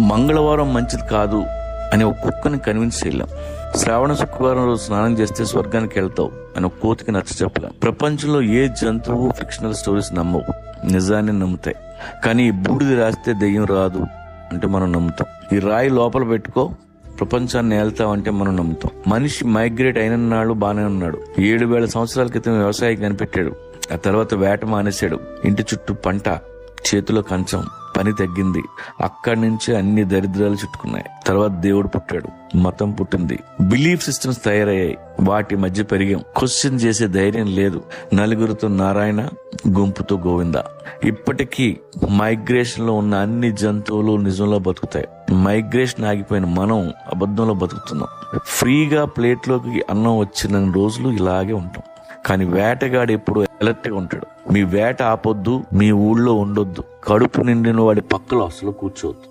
మంగళవారం మంచిది కాదు అని ఒక కుక్కని కన్విన్స్ చేయలేం. శ్రావణ శుక్రవారం రోజు స్నానం చేస్తే స్వర్గానికి వెళ్తావు అని ఒక కోతికి నచ్చ చెప్పలేం. ప్రపంచంలో ఏ జంతువు ఫిక్షనల్ స్టోరీస్ నమ్మవు. నిజాన్ని నమ్ముతాయి. కానీ ఈ బూడిది రాస్తే దెయ్యం రాదు అంటే మనం నమ్ముతాం. ఈ రాయి లోపల పెట్టుకో ప్రపంచాన్ని ఏళ్తామంటే మనం నమ్ముతాం. మనిషి మైగ్రేట్ అయిన నాడు బాగానే ఉన్నాడు. ఏడు వేల సంవత్సరాల క్రితం వ్యవసాయం కనిపెట్టాడు. ఆ తర్వాత వేట మానేశాడు. ఇంటి చుట్టూ పంట చేతిలో కంచం పని తగ్గింది. అక్కడి నుంచి అన్ని దరిద్రాలు చుట్టుకున్నాయి. తర్వాత దేవుడు పుట్టాడు. మతం పుట్టింది. బిలీఫ్ సిస్టమ్స్ తయారయ్యాయి. వాటి మధ్య పెరిగాం. క్వశ్చన్ చేసే ధైర్యం లేదు. నలుగురితో నారాయణ గుంపుతో గోవింద. ఇప్పటికీ మైగ్రేషన్లో ఉన్న అన్ని జంతువులు నిజంలో బతుకుతాయి. మైగ్రేషన్ ఆగిపోయిన మనం అబద్ధంలో బతుకుతున్నాం. ఫ్రీగా ప్లేట్లోకి అన్నం వచ్చిన రోజులు ఇలాగే ఉంటాం. కానీ వేటగాడు ఎప్పుడు అలర్ట్గా ఉంటాడు. మీ వేట ఆపొద్దు మీ ఊళ్ళో ఉండొద్దు. కడుపు నిండిన వాడి పక్కలో అసలు కూర్చోవద్దు.